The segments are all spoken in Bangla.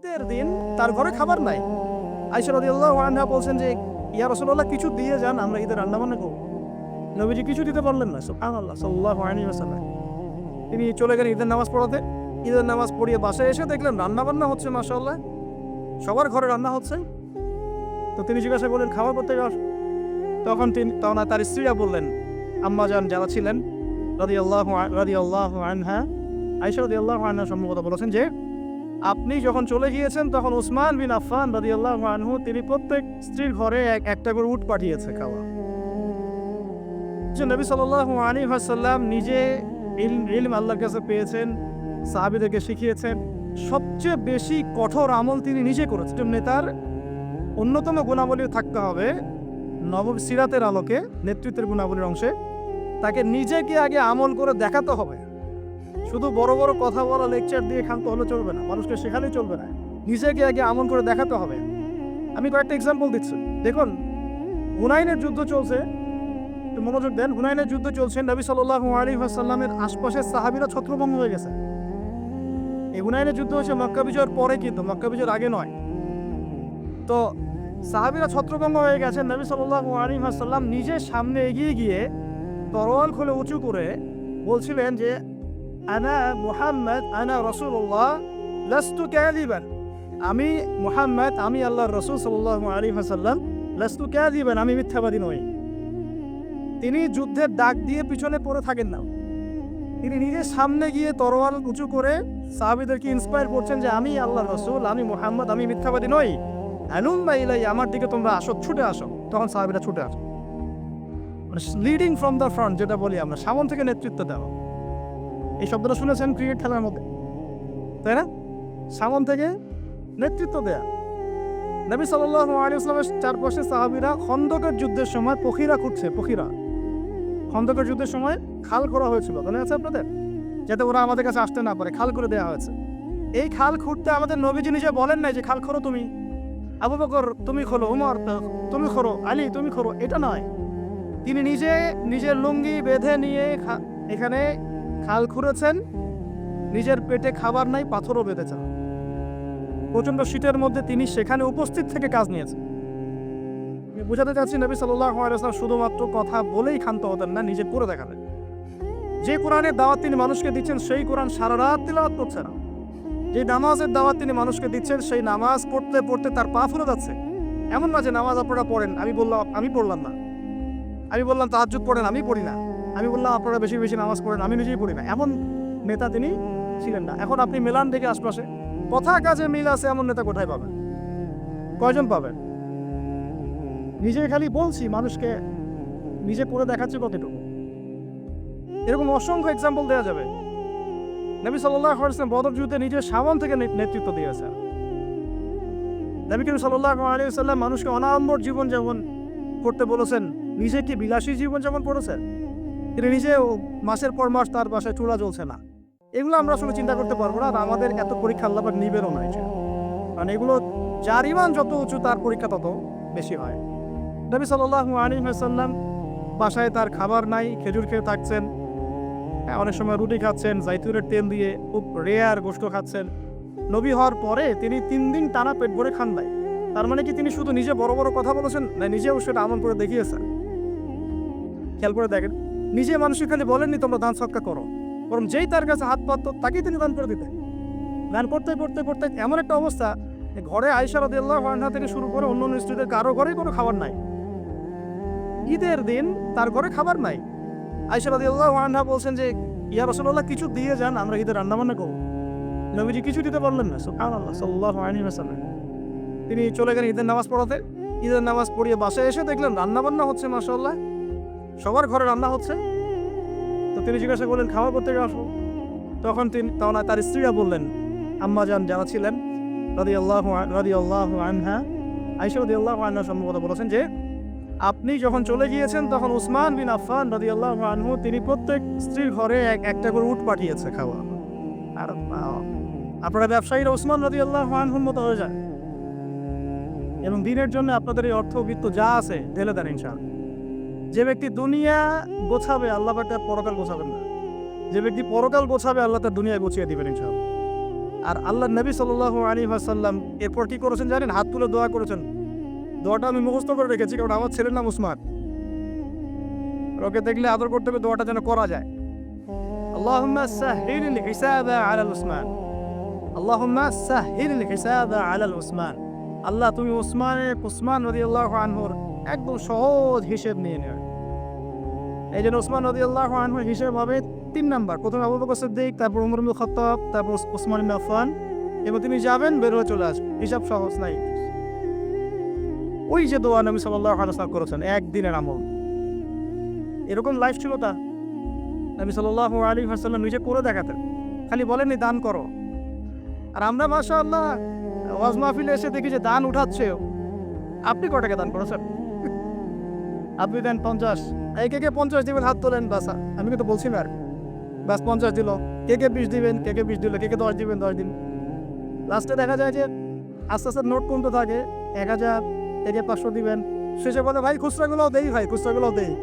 ঈদের দিন তার ঘরে খাবার নাই। আইসা রাদিয়াল্লাহু আনহা বলছেন যে, ইয়া রাসূলুল্লাহ, কিছু দিয়ে যান, আমরা ঈদের রান্না বান্না করব। নবীজি কিছু দিতে পারলেন না, সুবহানাল্লাহ, সাল্লাল্লাহু আলাইহি তিনি চলে গেলেন ঈদের নামাজ পড়াতে। ঈদের নামাজ পড়িয়ে বাসায় এসে দেখলেন রান্না বান্না হচ্ছে, মাশাআল্লাহ। সবার ঘরে রান্না হচ্ছে। তো তিনি জিজ্ঞাসা করলেন, খাবার করতে যাস তখন তিনি, তখন তার স্ত্রীরা বললেন, আম্মা যান, যারা ছিলেন, রাদিয়াল্লাহু আন- রাদিয়াল্লাহু আনহা। আয়েশা আল্লাহ আনহা সম্ভবত বলেছেন যে আপনি যখন চলে গিয়েছেন, তখন উসমান বিন আফফান রাদিয়াল্লাহু আনহু, তিনি প্রত্যেক স্ত্রীর ঘরে এক, একটা করে উট পাঠিয়েছে খাওয়া। নবী আলাইহি ওয়াসাল্লাম নিজে ইলম আল্লাহর কাছে পেয়েছেন, সাহাবীদেরকে শিখিয়েছেন, সবচেয়ে বেশি কঠোর আমল তিনি নিজে করেছেন। নেতার অন্যতম গুণাবলী থাকতে হবে নব সিরাতের আলোকে নেতৃত্বের গুণাবলীর অংশে, তাকে নিজেকে আগে আমল করে দেখাতে হবে। শুধু বড় বড় কথা বলা লেকচার দিয়ে খান্ত হলে চলবে না, মানুষকে শেখালেই চলবে না। নিজেকে আগে আমল করে দেখাতে হবে। আমি কয়েকটা এক্সাম্পল দিচ্ছি। দেখুন, হুনাইনের যুদ্ধ চলছে। মনোযোগ দেন। হুনাইনের যুদ্ধ চলছে, নবী সাল্লাল্লাহু আলাইহি ওয়াসাল্লামের আশপাশের সাহাবীরা ছত্রভঙ্গ হয়ে গেছে। এই হুনাইনের যুদ্ধ হচ্ছে মক্কা বিজয়ের পরে কিন্তু, মক্কা বিজয়ের আগে নয়। তো সাহাবিরা ছত্রভঙ্গ হয়ে গেছে, নবী সাল্লাল্লাহু আলাইহি ওয়াসাল্লাম নিজে সামনে এগিয়ে গিয়ে তরোয়াল খুলে উঁচু করে বলছিলেন যে আনা মুহাম্মদ, আনা রসুল্লাহ লাস্তু কাযিবান আমি মুহাম্মদ, আমি আল্লাহর রসুল সাল্লাল্লাহু আলাইহি ওয়াসাল্লাম, লাস্তু আমি মিথ্যাবাদী নই। তিনি যুদ্ধের ডাক দিয়ে পিছনে পড়ে থাকেন না। তিনি নিজের সামনে গিয়ে তরোয়াল উঁচু করে সাহাবিদেরকে ইন্সপায়ার করছেন যে, আমি আল্লাহ রসুল, আমি মুহাম্মদ, আমি মিথ্যাবাদী নই। আনুম বা ইলাই আমার দিকে তোমরা আসো, ছুটে আসো। তখন সাহাবীরা ছুটে আসো। লিডিং ফ্রম দ্য ফ্রন্ট যেটা বলি আমরা, সামন থেকে নেতৃত্ব দেওয়া। এই শব্দটা শুনেছেন ক্রিকেট খেলার মধ্যে। তাই না? সামন থেকে নেতৃত্ব দেয়া। নবী আলাইহি ওয়াসাল্লামের চারপাশে সাহাবীরা খন্দকের যুদ্ধের সময় পখিরা খুঁজছে পখিরা খন্দকের যুদ্ধের সময় খাল করা হয়েছিল। মনে আছে আপনাদের? যাতে ওরা আমাদের কাছে আসতে না পারে, খাল করে দেওয়া হয়েছে। এই খাল খুঁড়তে আমাদের নবীজি নিজে বলেন নাই যে, খাল খোরো তুমি। আবু বকর, তুমি খোলো উমর, তুমি খোরো আলী, তুমি খোরো এটা নয়। তিনি নিজে নিজের লুঙ্গি বেঁধে নিয়ে এখানে খাল খুঁড়েছেন, নিজের পেটে খাবার নাই, পাথরও বেঁধেছেন। প্রচণ্ড শীতের মধ্যে তিনি সেখানে উপস্থিত থেকে কাজ নিয়েছেন। বোঝাতে চাচ্ছি নবী আলাইসলাম শুধুমাত্র কথা বলেই ক্ষান্ত হতেন না, নিজে করে দেখাতেন যে কোরআনের দাওয়াত তিনি মানুষকে দিচ্ছেন, সেই কোরআন সারা রাত তিলাওয়াত করছে না। যে নামাজের দাওয়াত তিনি মানুষকে দিচ্ছেন, সেই নামাজ পড়তে পড়তে তার পা ফুলে যাচ্ছে। এমন না যে নামাজ আপনারা পড়েন, আমি বললাম, আমি পড়লাম না। আমি বললাম, তাহাজ্জুদ পড়েন, আমি পড়ি না। আমি বললাম, আপনারা বেশি বেশি নামাজ পড়েন। আমি নিজেই পড়ি না। এমন নেতা তিনি ছিলেন না। এখন আপনি মেলান দেখে আশপাশে। কথা কাজে মিল আছে, এমন নেতা কোথায় পাবেন? কয়জন পাবেন? নিজে খালি বলছি, মানুষকে নিজে করে দেখাচ্ছে কতটুকু? এরকম অসংখ্য এক্সাম্পল দেওয়া যাবে। নবী সাল্লাহ আলাইসলাম বদর যুদ্ধে নিজের সামন থেকে নেতৃত্ব দিয়েছে নবী করিম সাল্লাহ আলী সাল্লাম মানুষকে অনাম্বর জীবন যেমন করতে বলেছেন। নিজে কি বিলাসী জীবন যেমন করেছেন। তিনি নিজে মাসের পর মাস তার বাসায় চুলা জ্বলছে না। এগুলো আমরা আসলে চিন্তা করতে পারব না আর আমাদের এত পরীক্ষা আল্লাপাক নিবেরও নয় যে। কারণ এগুলো যার ইমান যত উঁচু তার পরীক্ষা তত বেশি হয়। নবী সাল্লাল্লাহু আলাইহি ওয়াসাল্লাম বাসায় তার খাবার নাই খেজুর খেয়ে থাকছেন। হ্যাঁ, অনেক সময় রুটি খাচ্ছেন জাইতুরের তেল দিয়ে খুব রেয়ার গোস্ত খাচ্ছেন। নবী হওয়ার পরে তিনি তিন দিন টানা পেট ভরে খান নাই। তার মানে কি তিনি শুধু নিজে বড় বড় কথা বলেছেন না নিজেও সেটা আমল করে দেখিয়েছেন? খেয়াল করে দেখেন। নিজে মানুষকে খালি বলেননি তোমরা দান সৎকা করো। বরং যেই তার কাছে হাত পাত, তাকেই তিনি দান করে দিতেন। দান করতে করতে করতে এমন একটা অবস্থা ঘরে আয়সা রাদিয়াল্লাহু আনহা থেকে শুরু করে অন্য অন্য স্ত্রীদের, কারও ঘরেই কোনো খাবার নাই। ঈদের দিন তার ঘরে খাবার নাই। আয়সা রাদিয়াল্লাহু আনহা বলছেন যে, ইয়া রাসূলুল্লাহ, কিছু দিয়ে যান, আমরা ঈদের রান্না বান্না করব। নবীজি কিছু দিতে পারলেন না সাল্লাল্লাহু আলাইহি ওয়াসাল্লাম। তিনি চলে গেলেন ঈদের নামাজ পড়াতে। ঈদের নামাজ পড়িয়ে বাসায় এসে দেখলেন রান্নাবান্না হচ্ছে, মাশাআল্লাহ। সবার ঘরে রান্না হচ্ছে। তিনি জিজ্ঞাসা করলেন খাওয়া করতে আসো তখন তিনি তখন তার স্ত্রীরা বললেন, আম্মা যান যারা ছিলেন রাদি আল্লাহ রাদি আল্লাহ আনহা আইসা রাদি আল্লাহ আনহা সম্ভবত বলেছেন যে, আপনি যখন চলে গিয়েছেন, তখন উসমান বিন আফফান রাদি আল্লাহ আনহু, তিনি প্রত্যেক স্ত্রীর ঘরে এক, একটা করে উট পাঠিয়েছে খাওয়া। আর আপনারা ব্যবসায়ীরা উসমান রাদি আল্লাহ আনহুর মতো হয়ে যায় এবং দিনের জন্য আপনাদের এই অর্থ বৃত্ত যা আছে, ঢেলে দেন ইনশাআল্লাহ। যে ব্যক্তি দুনিয়া গোছাবে, আল্লাহ তার পরকাল গোছাবেন না। যে ব্যক্তি পরকাল গোছাবে, আল্লাহ তার দুনিয়ায় গোছিয়ে দিবেন ইনশাআল্লাহ। আর আল্লাহ নবী সাল্লাহ আলী আসাল্লাম এরপর কি করেছেন জানেন? হাত তুলে দোয়া করেছেন। দোয়াটা আমি মুখস্থ করে রেখেছি, কারণ আমার ছেলের নাম উসমান। ওকে দেখলে আদর করতে হবে, দোয়াটা যেন করা যায়। আল্লাহুম্মা সাহহিল হিসাবা আলা উসমান। আল্লাহুম্মা সাহহিল হিসাবা আলা উসমান। আল্লাহ তুমি উসমানের উসমান রাদিয়াল্লাহু আনহুর একদম সহজ হিসেব নিয়ে নেও এই জন্য ওসমান রাদিয়াল্লাহু আনহুর হিসেব হবে তিন নাম্বার। প্রথমে আবু বকর সিদ্দিক, তারপর উমর ইবনে খাত্তাব, তারপর ওসমান আফফান। এবং তিনি যাবেন, বের হয়ে চলে আসবেন। হিসাব সহজ নাই। ওই যে দোয়া নবী সাল্লাল্লাহু আলাইহি করেছেন, একদিনের আমল। এরকম লাইফ ছিল তা। নবী সাল্লাল্লাহু আলী ওয়াসাল্লাম নিজে করে দেখাতেন। খালি বলেননি, দান করো। আর আমরা, মাশাআল্লাহ, ওয়াজ মাহফিলে এসে দেখি যে দান উঠাচ্ছে আপনি কটাকে দান করেছেন? আপনি দেন পঞ্চাশ। এই কে কে পঞ্চাশ দিবেন, হাত তোলেন, বাসা। আমি কিন্তু বলছি না বাস, পঞ্চাশ দিল। কে কে বিশ দিবেন, কে কে বিশ দিল, কে কে দশ দিবেন, দশ দিন। লাস্টে দেখা যায় যে আস্তে আস্তে নোট কমতে থাকে। এক হাজার থেকে পাঁচশো দিবেন। শেষে বলে, ভাই, খুচরাগুলোও দেই, ভাই, খুচরাগুলোও দেই।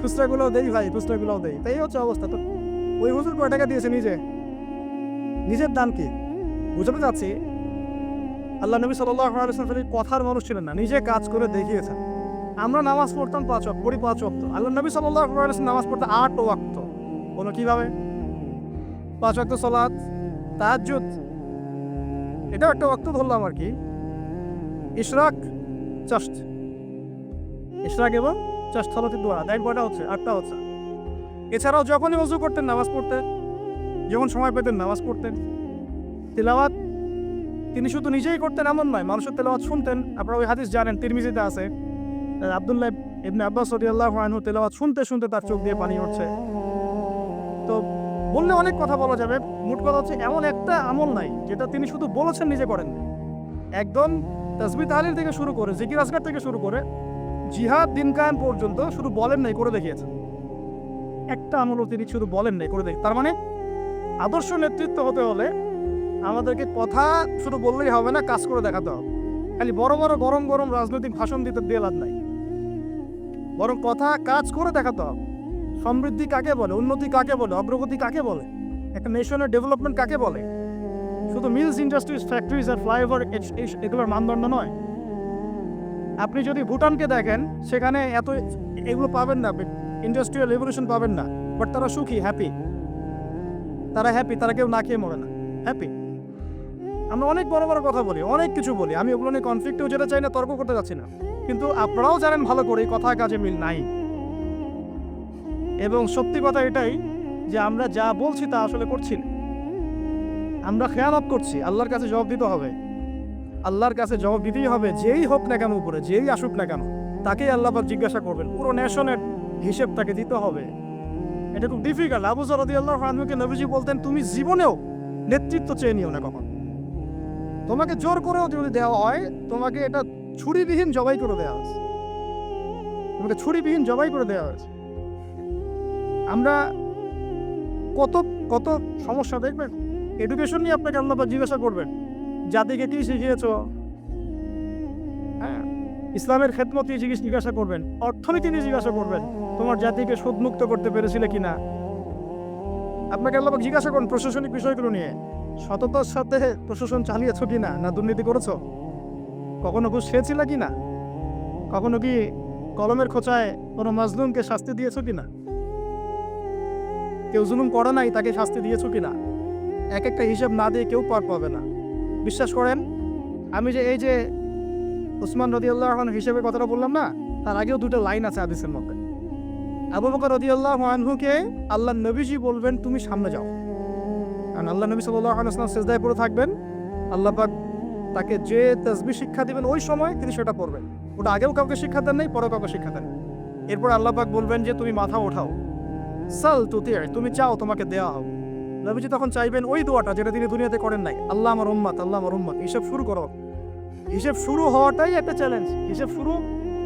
খুচরাগুলোও দেই, ভাই, খুচরাগুলোও দেই। তাই হচ্ছে অবস্থা। তো ওই হুজুর কয় টাকা দিয়েছে নিজে? নিজের দান কি? বুঝতে চাচ্ছি। আল্লাহ নবী সাল্লাহ কথার মানুষ ছিলেন না। নিজে কাজ করে দেখিয়েছেন। আমরা নামাজ পড়তাম পাঁচ ওয়াক্ত, পড়ি পাঁচ ওয়াক্ত। আল্লাহ নবী সাল্লাহ নামাজ পড়তে আট ওয়াক্ত। বলো কীভাবে? পাঁচ ওয়াক্ত সলাৎ তাহাজ্জুদ। এটাও একটা ওয়াক্ত ধরলাম আর কি। ইশরাক চাষ্ট ইশরাক এবং চাষ্ট হলতে দোয়া। দেখ কয়টা হচ্ছে? আটটা হচ্ছে। এছাড়াও যখনই অজু করতেন নামাজ পড়তেন, যখন সময় পেতেন নামাজ পড়তেন। তেলাওয়াত তিনি শুধু নিজেই করতেন এমন নয়, মানুষের তেলাওয়াত শুনতেন। আপনারা ওই হাদিস জানেন, তিরমিজিতে আছে। আবদুল্লাহ ইবনে আব্বাস রাদিয়াল্লাহু আনহু তেলাওয়াত শুনতে শুনতে তার চোখ দিয়ে পানি উঠছে। তো বললে অনেক কথা বলা যাবে। মোট কথা হচ্ছে এমন একটা আমল নাই যেটা তিনি শুধু বলেছেন, নিজে করেন একদম তাসবি তাহলিল থেকে শুরু করে, জিকির আসগার থেকে শুরু করে, জিহাদ, দিন কায়েম পর্যন্ত শুধু বলেন নাই, করে দেখিয়েছেন। একটা আমলও তিনি শুধু বলেন নাই, করে দেখি তার মানে আদর্শ নেতৃত্ব হতে হলে আমাদেরকে কথা শুধু বললেই হবে না, কাজ করে দেখাতে হবে। খালি বড় বড় গরম গরম রাজনৈতিক ভাষণ দিতে দিয়ে লাভ নাই। বরং কথা কাজ করে দেখাতে হবে। সমৃদ্ধি কাকে বলে, উন্নতি কাকে বলে, অগ্রগতি কাকে বলে, একটা নেশনের ডেভেলপমেন্ট কাকে বলে? শুধু মিলস ইন্ডাস্ট্রিজ ফ্যাক্টরিজ আর ফ্লাইওভার এগুলোর মানদণ্ড নয়। আপনি যদি ভুটানকে দেখেন, সেখানে এত এগুলো পাবেন না ইন্ডাস্ট্রিয়াল রেভলিউশন পাবেন না বাট তারা সুখী হ্যাপি তারা হ্যাপি তারা কেউ না খেয়ে মরে না হ্যাপি আমরা অনেক বড় বড় কথা বলি, অনেক কিছু বলি, আমি ওগুলো নিয়ে কনফ্লিক্টেও যেটা চাই না, তর্ক করতে যাচ্ছি না। কিন্তু আপনারাও জানেন ভালো করে কথা কাজে মিল নাই। এবং সত্যি কথা এটাই যে আমরা যা বলছি তা আসলে করছি না। আমরা খেয়ালত করছি, আল্লাহর কাছে জবাব দিতে হবে। আল্লাহর কাছে জবাব দিতেই হবে, যেই হোক না কেন উপরে, যেই আসুক না কেন, তাকেই আল্লাহ পাক জিজ্ঞাসা করবেন। পুরো নেশনের হিসেব তাকে দিতে হবে। এটা খুব ডিফিকাল্ট আবু সরদি আল্লাহ আনহুকে নবীজি বলতেন, তুমি জীবনেও নেতৃত্ব চেয়ে নিও না কখন। তোমাকে জোর করেও যদি দেওয়া হয়, তোমাকে এটা ছুরিবিহীন জবাই করে দেওয়া হয়েছে। তোমাকে ছুরিবিহীন জবাই করে দেওয়া হয়েছে। আমরা কত কত সমস্যা দেখবেন? এডুকেশন নিয়ে আপনাকে আল্লাহ জিজ্ঞাসা করবেন, জাতিকে কি শিখিয়েছ? হ্যাঁ ইসলামের খেদমত নিয়ে জিজ্ঞেস করবেন, অর্থনীতি নিয়ে জিজ্ঞাসা করবেন, তোমার জাতিকে সুদমুক্ত করতে পেরেছিলে কিনা? আপনাকে আল্লাহ জিজ্ঞাসা করুন প্রশাসনিক বিষয়গুলো নিয়ে। সততার সাথে প্রশাসন চালিয়েছ কি না না দুর্নীতি করেছ? কখনো ঘুষ খেয়েছিল কি না কখনো কি কলমের খোঁচায় কোনো মাজলুমকে শাস্তি দিয়েছ কি না কেউ জুলুম করে নাই, তাকে শাস্তি দিয়েছ কি না এক একটা হিসাব না দিয়ে কেউ পার পাবে না। বিশ্বাস করেন, আমি যে এই যে উসমান রদি আল্লাহ হিসেবে কথাটা বললাম না, তার আগেও দুটো লাইন আছে আদিসের মধ্যে। আবু বকর রদি আল্লাহ আনহুকে আল্লাহ নবীজি বলবেন, তুমি সামনে যাও। কারণ আল্লাহ নবী সাল্লাহ আলাইসলাম সেজদায় পড়ে থাকবেন। আল্লাহ পাক তাকে যে তসবি শিক্ষা দিবেন ওই সময় তিনি সেটা পড়বেন। ওটা আগেও কাউকে শিক্ষা দেন নাই, পরেও কাউকে শিক্ষা দেন এরপর আল্লাহ পাক বলবেন যে, তুমি মাথা ওঠাও। সাল তুতে তুমি চাও তোমাকে দেওয়া হোক। নবীজি তখন চাইবেন ওই দোয়াটা যেটা তিনি দুনিয়াতে করেন নাই, আল্লাহ আমার উম্মাত, আল্লাহ আমার উম্মাত, হিসেব শুরু করো। হিসেব শুরু হওয়াটাই একটা চ্যালেঞ্জ হিসেব শুরু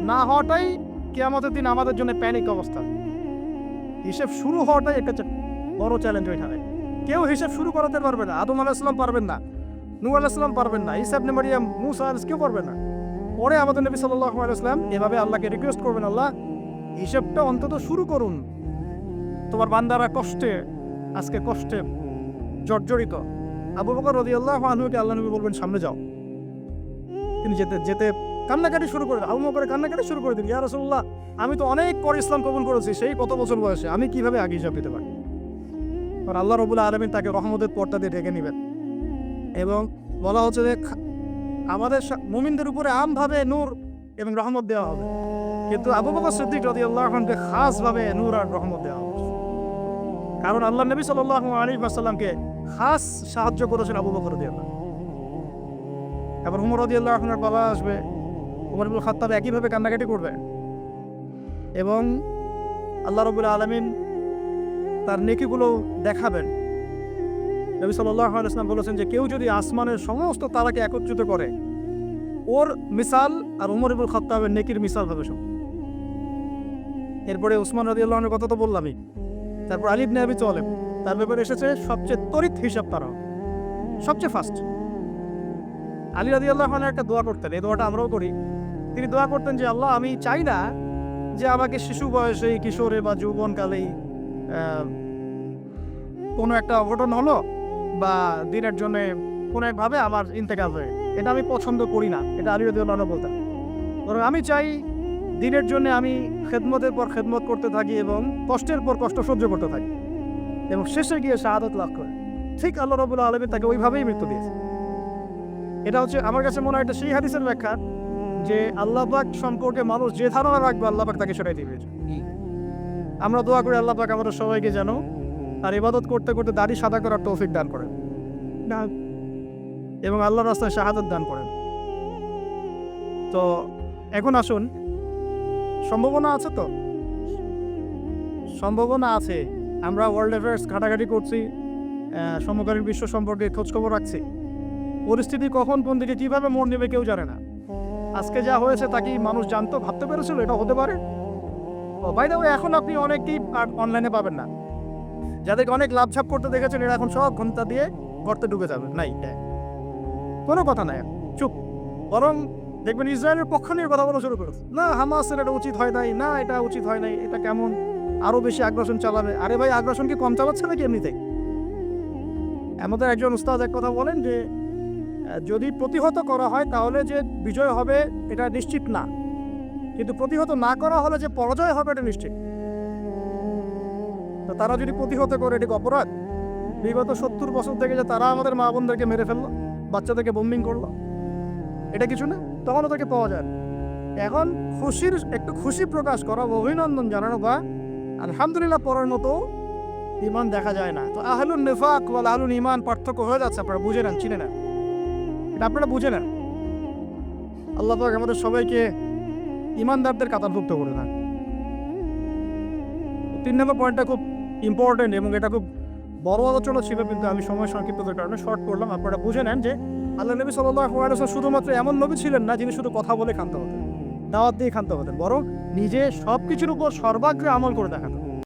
না হওয়াটাই কেয়ামতের দিন আমাদের জন্য প্যানিক অবস্থা। হিসেব শুরু হওয়াটাই একটা বড় চ্যালেঞ্জ ওইখানে। কেউ হিসেব শুরু করাতে পারবে না। আদম আলাহিসাম পারবেন না। নূর আলাহিসাম পারবেন না ইসাব নেমারিয়াম মুসা আলাইস কেউ পারবে না। পরে আমাদের নবী সাল্লাহ আলাইসলাম এভাবে আল্লাহকে রিকোয়েস্ট করবেন, আল্লাহ, হিসেবটা অন্তত শুরু করুন। তোমার বান্দারা কষ্টে, আজকে কষ্টে জর্জরিত। আবু বকর রদি আল্লাহ আনহুকে আল্লাহ নবী বলবেন, সামনে যাও। তিনি যেতে যেতে কান্নাকাটি শুরু করে। আবু বকর কান্নাকাটি শুরু করে দিন ইয়া রাসূলুল্লাহ, আমি তো অনেক পর ইসলাম কবুল করেছি, সেই কত বছর বয়সে, আমি কীভাবে আগে হিসাব দিতে পারি? আল্লাহ রবুল্লা আলমিন তাকে রহমতের পর্দা দিয়ে ঢেকে নেবেন। এবং বলা হচ্ছে যে আমাদের মুমিনদের উপরে আমভাবে নূর এবং রহমত দেওয়া হবে। কিন্তু আবু বকর সিদ্দিক রদি আল্লাহকে খাসভাবে নূর আর রহমত দেওয়া হবে। কারণ আল্লাহ নবী সাল্লাহ আলী আসাল্লামকে খাস সাহায্য করেছেন আবু বকর রদি আল্লাহ এবার উমর রদি আল্লাহ বাবা আসবে। উমর ইবুল খাত্তাব একইভাবে কান্নাকাটি করবে। এবং আল্লাহ রবুল্লা আলমিন তার নেকিগুলো দেখাবেন। নবী আলাইসলাম বলেছেন যে কেউ যদি আসমানের সমস্ত তারাকে একত্রিত করে, ওর মিসাল আর উমর ইবুল খত্তাবের নেকির মিসাল হবে সব। এরপরে উসমান রাজি আল্লাহনের কথা তো বললামই। তারপর আলিব নেহাবি চলে তার ব্যাপারে এসেছে সবচেয়ে তরিত হিসাব তারা, সবচেয়ে ফাস্ট আলী রাজি আল্লাহ একটা দোয়া করতেন, এই দোয়াটা আমরাও করি। তিনি দোয়া করতেন যে, আল্লাহ, আমি চাই না যে আমাকে শিশু বয়সে কিশোরে বা যৌবনকালেই কোনো একটা অঘটন হলো বা দিনের জন্য কোনো একভাবে আমার ইন্তেকাল হয়ে এটা আমি পছন্দ করি না এটা আলী রদিউল্লাহ বলতেন। বরং আমি চাই দিনের জন্য আমি খেদমতের পর খেদমত করতে থাকি এবং কষ্টের পর কষ্ট সহ্য করতে থাকি। এবং শেষে গিয়ে শাহাদত লাভ করে। ঠিক আল্লাহ রবুল্লা আলমী তাকে ওইভাবেই মৃত্যু দিয়েছে। এটা হচ্ছে আমার কাছে মনে হয় এটা সেই হাদিসের ব্যাখ্যা যে আল্লাহ পাক সম্পর্কে মানুষ যে ধারণা রাখবে আল্লাহ পাক তাকে সেটাই দিবে। আমরা দোয়া করি আল্লাহ পাক আমাদের সবাইকে যেন আর ইবাদত করতে করতে দাড়ি সাদা করার তৌফিক দান করেন। না। এবং আল্লাহর রাস্তায় শাহাদত দান করেন। তো এখন আসুন। সম্ভাবনা আছে তো? সম্ভাবনা আছে। আমরা ওয়ার্ল্ড অ্যাফেয়ার্স ঘাটাঘাটি করছি। সমকালীন বিশ্ব সম্পর্কে খোঁজখবর রাখছি। পরিস্থিতি কখন কোন দিকে কীভাবে মোড় নেবে কেউ জানে না। আজকে যা হয়েছে তা কি মানুষ জানতো ভাবতে পেরেছিল? এটা হতে পারে? ও বাই দ্য এখন আপনি অনেকেই অনলাইনে পাবেন না। যাদেরকে অনেক লাভ ছাপ করতে দেখেছেন, এরা এখন সব ঘণ্টা দিয়ে গর্তে ডুবে যাবে নাই। কোনো কথা নাই। চুপ। বরং দেখবেন ইসরায়েলের পক্ষ নিয়ে কথা বলা শুরু করেছে না, হামাসের এটা উচিত হয় নাই, না, এটা উচিত হয় নাই, এটা কেমন? আরও বেশি আগ্রাসন চালাবে। আরে ভাই, আগ্রাসন কি কম চালাচ্ছে নাকি এমনিতেই? আমাদের একজন উস্তাদ এক কথা বলেন যে, যদি প্রতিহত করা হয়, তাহলে যে বিজয় হবে, এটা নিশ্চিত না। কিন্তু প্রতিহত না করা হলে যে পরাজয় হবে, এটা নিশ্চিত। তো তারা যদি প্রতিহত করে, এটি অপরাধ? বিগত সত্তর বছর থেকে যে তারা আমাদের মা বোনদেরকে মেরে ফেলল, বাচ্চাদেরকে বোম্বিং করল, এটা কিছু না? তখন ওদেরকে পাওয়া যায় এখন খুশির, একটু খুশি প্রকাশ করা, অভিনন্দন জানানো বা আলহামদুলিল্লাহ পড়ার মতো ইমান দেখা যায় না। তো আহলুন নেফাক বা আহলুন ইমান পার্থক্য হয়ে যাচ্ছে, আপনারা বুঝে নেন, চিনে নেন। এটা আপনারা বুঝে নেন। আল্লাহ পাক আমাদের সবাইকে ইমানদারদের কাতারভুক্ত করে দেন। তিন নম্বর পয়েন্টটা খুব ইম্পর্টেন্ট এবং এটা খুব বড় আলোচনা ছিল, কিন্তু আমি সময় সংক্ষিপ্ততার কারণে শর্ট করলাম। আপনারা বুঝে নেন যে আল্লাহ নবী সাল্লাহ শুধুমাত্র এমন নবী ছিলেন না, যিনি শুধু কথা বলে খান্ত হতেন, দাওয়াত দিয়ে খান্ত হতেন, বরং নিজে সব কিছুর উপর সর্বাগ্রে আমল করে দেখাতেন।